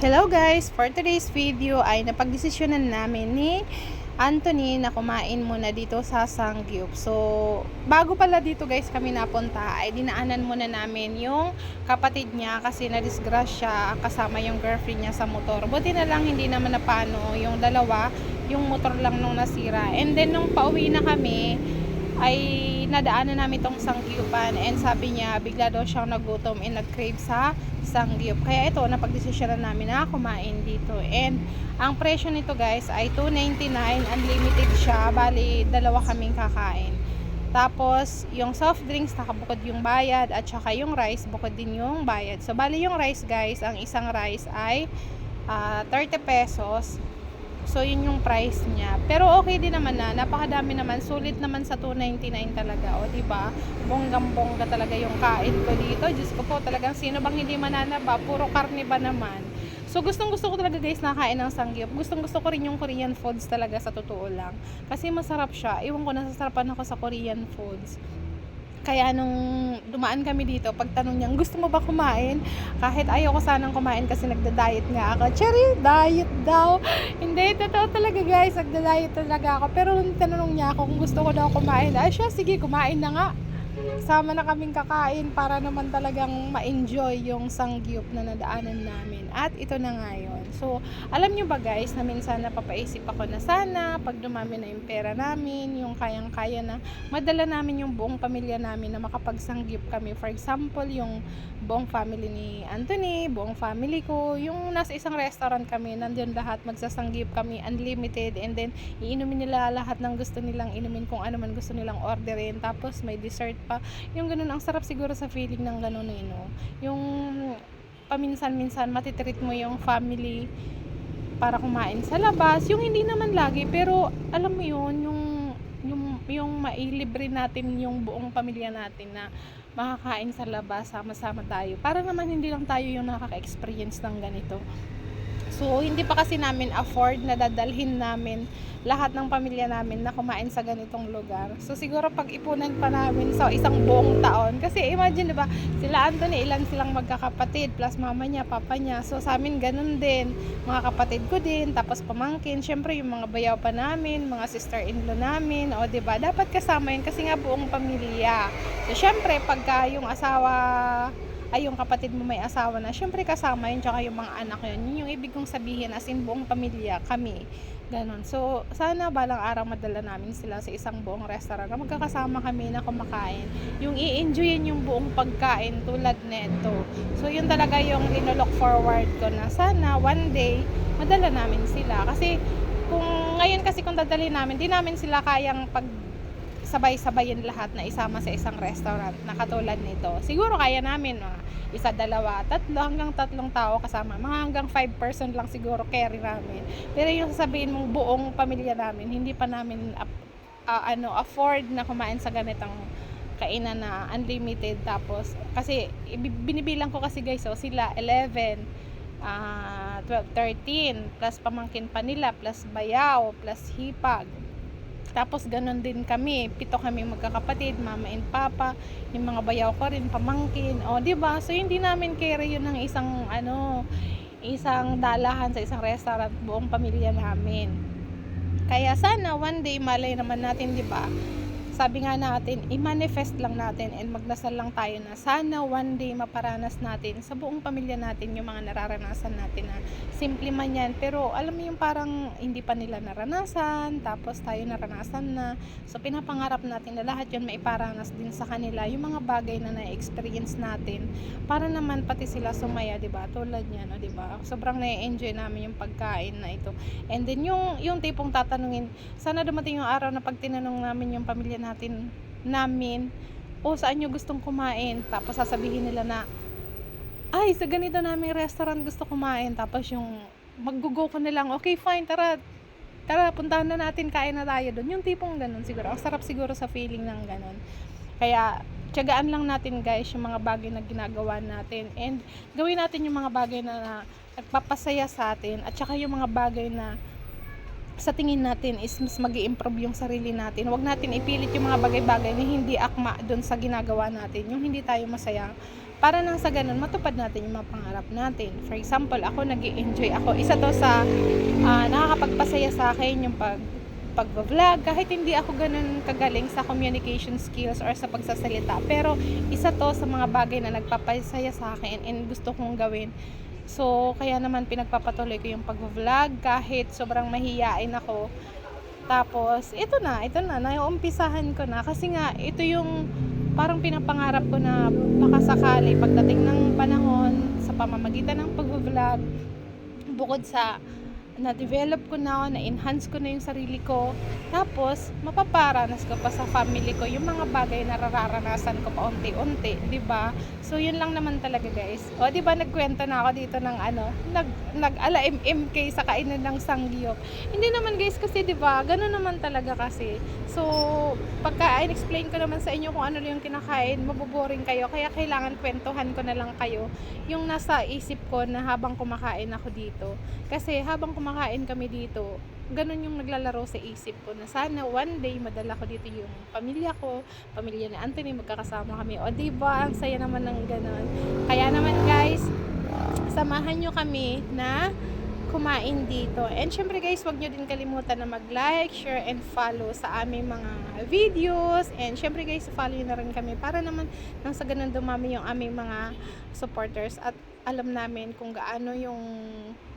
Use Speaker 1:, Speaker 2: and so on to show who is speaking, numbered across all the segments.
Speaker 1: Hello guys! For today's video ay napagdesisyonan namin ni Anthony na kumain muna dito sa Sangyup. So, bago pala dito guys kami napunta ay dinaanan muna namin yung kapatid niya kasi na-disgrasya kasama yung girlfriend niya sa motor. Buti na lang hindi naman napano yung dalawa, yung motor lang nung nasira. And then nung pauwi na kami, ay nadaanan namin tong Sangyupan and sabi niya bigla daw siyang nagutom and nag-crave sa Sangyup. Kaya ito, napagdesisyonan namin na kumain dito. And ang presyo nito guys ay 2.99 unlimited siya. Bali, dalawa kaming kakain. Tapos, yung soft drinks, nakabukod yung bayad at saka yung rice, bukod din yung bayad. So, bali yung rice guys, ang isang rice ay ah, 30 pesos. So, yun yung price niya. Pero okay din naman na. Napakadami naman. Sulit naman sa 2.99 talaga. O, di ba? Bonggang-bongga talaga yung kain ko dito. Diyos ko po, talagang sino bang hindi mananaba? Puro karne ba naman? So, gustong gusto ko talaga guys nakain ng sangyup. Gustong gusto ko rin yung Korean foods talaga sa totoo lang. Kasi masarap siya. Iwan ko, nasasarapan ako sa Korean foods. Kaya nung dumaan kami dito, pagtanong niya, gusto mo ba kumain? Kahit ayaw ko sanang kumain kasi nagda-diet nga ako. Cherry, diet daw. Hindi, totoo talaga guys, nagda-diet talaga ako. Pero nung tinanong niya ako kung gusto ko daw kumain, ay siya, sige, kumain na nga. Sama na kaming kakain para naman talagang ma-enjoy yung sangyup na nadaanan namin. At ito na nga yun. So, alam nyo ba guys, na minsan napapaisip ako na sana, pag dumami na yung pera namin, yung kayang-kaya na madala namin yung buong pamilya namin na makapagsanggip kami. For example, yung buong family ni Anthony, buong family ko, yung nasa isang restaurant kami, nandun lahat, magsasanggip kami, unlimited, and then iinumin nila lahat ng gusto nilang inumin kung ano man gusto nilang orderin. Tapos may dessert pa. Yung ganun, ang sarap siguro sa feeling ng ganun eh, no? Yung paminsan-minsan matitreat mo yung family para kumain sa labas. Yung hindi naman lagi, pero alam mo yun, yung yung yung mailibre natin yung buong pamilya natin na makakain sa labas sama-sama tayo. Para naman hindi lang tayo yung nakaka-experience ng ganito. So, hindi pa kasi namin afford na dadalhin namin lahat ng pamilya namin na kumain sa ganitong lugar. So, siguro pag-ipunan pa namin sa isang buong taon. Kasi imagine, di ba, sila Anthony, ilan silang magkakapatid, plus mama niya, papa niya. So, sa amin, ganun din. Mga kapatid ko din, tapos pamangkin. Siyempre, yung mga bayaw pa namin, mga sister-in-law namin. O, di ba, dapat kasama yun kasi nga buong pamilya. So, siyempre, pagka yung asawa ay yung kapatid mo may asawa na, syempre kasama yun, tsaka yung mga anak yun. Yun yung ibig kong sabihin, as in buong pamilya, kami. Ganon. So, sana balang araw madala namin sila sa isang buong restaurant na magkakasama kami na kumakain. Yung i-enjoyin yung buong pagkain tulad neto. So, yun talaga yung linolok forward ko na sana one day madala namin sila. Kasi, kung ngayon kasi kung dadali namin, di namin sila kayang pag sabay-sabayin lahat na isama sa isang restaurant na katulad nito. Siguro kaya namin mga isa, dalawa, tatlo, hanggang tatlong tao kasama. Mga hanggang 5 person lang siguro carry namin. Pero yung sasabihin mong buong pamilya namin, hindi pa namin ap- ah, ano afford na kumain sa ganitong kainan na unlimited tapos kasi ibi- binibilang ko kasi guys so sila 11 ah 12 13 plus pamangkin pa nila plus bayaw plus hipag tapos ganun din kami, pito kami magkakapatid, mama and papa, yung mga bayaw ko rin, pamangkin. O, di ba? So hindi namin carry yun ng isang ano, isang dalahan sa isang restaurant buong pamilya namin. Kaya sana one day malay naman natin, di ba? Sabi nga natin, i-manifest lang natin and magdasal lang tayo na sana one day maparanas natin sa buong pamilya natin yung mga nararanasan natin na simple man yan. Pero alam mo yung parang hindi pa nila naranasan, tapos tayo naranasan na. So pinapangarap natin na lahat yun maiparanas din sa kanila yung mga bagay na na-experience natin para naman pati sila sumaya, 'di ba? Tulad niyan, no, 'di ba? Sobrang na-enjoy namin yung pagkain na ito. And then yung yung tipong tatanungin, sana dumating yung araw na pag tinanong namin yung pamilya natin namin, o saan nyo gustong kumain? Tapos sasabihin nila na, ay, sa ganito naming restaurant gusto kumain. Tapos yung maggugo ko na lang, okay fine, tara, tara, puntahan na natin, kain na tayo doon. Yung tipong ganun siguro. Ang sarap siguro sa feeling ng ganun. Kaya, tiyagaan lang natin guys yung mga bagay na ginagawa natin. And gawin natin yung mga bagay na nagpapasaya sa atin. At saka yung mga bagay na sa tingin natin is mas mag improve yung sarili natin. Huwag natin ipilit yung mga bagay-bagay na hindi akma doon sa ginagawa natin. Yung hindi tayo masaya para nang sa ganun matupad natin yung mga pangarap natin. For example, ako nag enjoy ako. Isa to sa ah, nakakapagpasaya sa akin yung pag pag-vlog kahit hindi ako ganun kagaling sa communication skills or sa pagsasalita pero isa to sa mga bagay na nagpapasaya sa akin and gusto kong gawin so kaya naman pinagpapatuloy ko yung pag-vlog kahit sobrang mahiyain ako. Tapos ito na ito na nauumpisahan ko na. Kasi nga ito yung parang pinapangarap ko na baka sakali pagdating ng panahon sa pamamagitan ng pag-vlog. Bukod sa na-develop ko na, na-enhance ko na yung sarili ko. Tapos, mapaparanas ko pa sa family ko yung mga bagay na nararanasan ko pa unti-unti, 'di ba? So, yun lang naman talaga, guys. O, 'di ba nagkwento na ako dito ng ano, nag nag-ala MMK sa kainan ng sangyup. Hindi naman, guys, kasi 'di ba? Ganun naman talaga kasi. So, pagka explain ko naman sa inyo kung ano yung kinakain, maboboring kayo. Kaya kailangan kwentuhan ko na lang kayo yung nasa isip ko na habang kumakain ako dito. Kasi habang kumakain kami dito, ganun yung naglalaro sa isip ko na sana one day madala ko dito yung pamilya ko, pamilya ni Anthony, magkakasama kami. O diba, ang saya naman ng ganun. Kaya naman guys, samahan nyo kami na kumain dito. And syempre guys, wag nyo din kalimutan na mag-like, share, and follow sa aming mga videos. And syempre guys, follow nyo na rin kami para naman nang sa ganun dumami yung aming mga supporters at alam namin kung gaano yung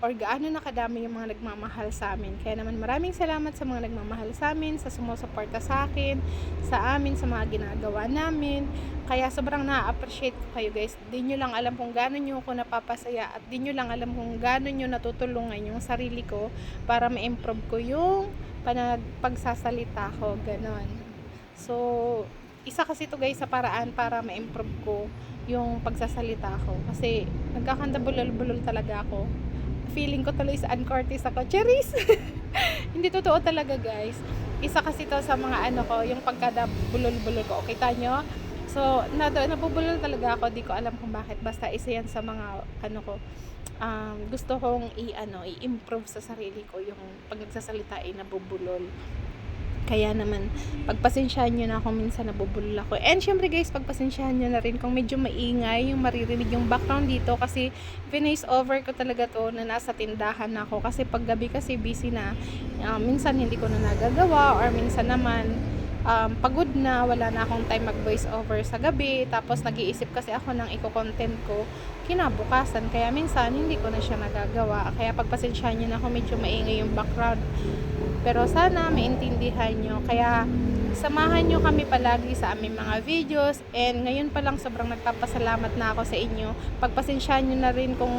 Speaker 1: or gaano nakadami yung mga nagmamahal sa amin. Kaya naman maraming salamat sa mga nagmamahal sa amin, sa sumusuporta sa akin, sa amin, sa mga ginagawa namin. Kaya sobrang na-appreciate ko kayo guys. Di nyo lang alam kung gaano nyo ako napapasaya at di nyo lang alam kung gaano nyo natutulungan yung sarili ko para ma-improve ko yung panag pagsasalita ko. Ganon. So, isa kasi to guys sa paraan para ma-improve ko yung pagsasalita ko. Kasi nagkakanda bulol-bulol talaga ako. Feeling ko tuloy sa Ancortis ako. Cherries! Hindi totoo talaga guys. Isa kasi to sa mga ano ko, yung pagkada bulol-bulol ko. Kita nyo? So, na, nabubulol talaga ako. Di ko alam kung bakit. Basta isa yan sa mga ano ko. Um, gusto kong i ano i-improve sa sarili ko yung pag nagsasalita ay nabubulol kaya naman, pagpasensyahan nyo na kung minsan nabubulol ako. And syempre guys, pagpasensyahan nyo na rin kung medyo maingay yung maririnig yung background dito kasi finish over ko talaga to na nasa tindahan na ako. Kasi pag gabi kasi busy na, uh, minsan hindi ko na nagagawa or minsan naman um, pagod na, wala na akong time mag voice over sa gabi. Tapos nag-iisip kasi ako ng eco-content ko kinabukasan. Kaya minsan hindi ko na siya nagagawa. Kaya pagpasensyahan nyo na kung medyo maingay yung background pero sana maintindihan nyo. Kaya samahan nyo kami palagi sa aming mga videos. And ngayon pa lang sobrang nagpapasalamat na ako sa inyo. Pagpasensyahan nyo na rin kung,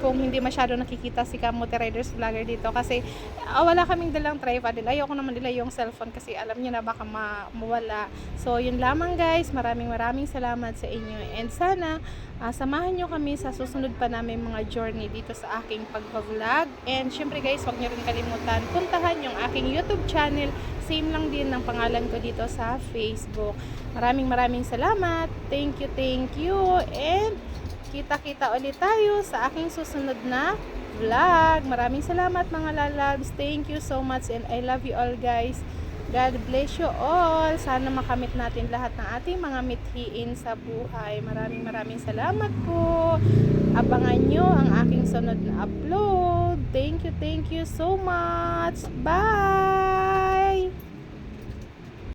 Speaker 1: kung hindi masyado nakikita si Kamote Riders Vlogger dito. Kasi ah, wala kaming dalang tripod. Ayoko naman nila yung cellphone kasi alam nyo na baka ma mawala. So yun lamang guys. Maraming maraming salamat sa inyo. And sana uh, samahan nyo kami sa susunod pa namin mga journey dito sa aking pagpa-vlog. And syempre guys, huwag nyo rin kalimutan, puntahan yung aking YouTube channel. Same lang din ng pangalan ko dito sa Facebook. Maraming maraming salamat. Thank you, thank you. And kita-kita ulit tayo sa aking susunod na vlog. Maraming salamat mga lalabs. Thank you so much and I love you all guys. God bless you all. Sana makamit natin lahat ng ating mga mithiin sa buhay. Maraming maraming salamat po. Abangan nyo ang aking sunod na upload. Thank you, thank you so much. Bye!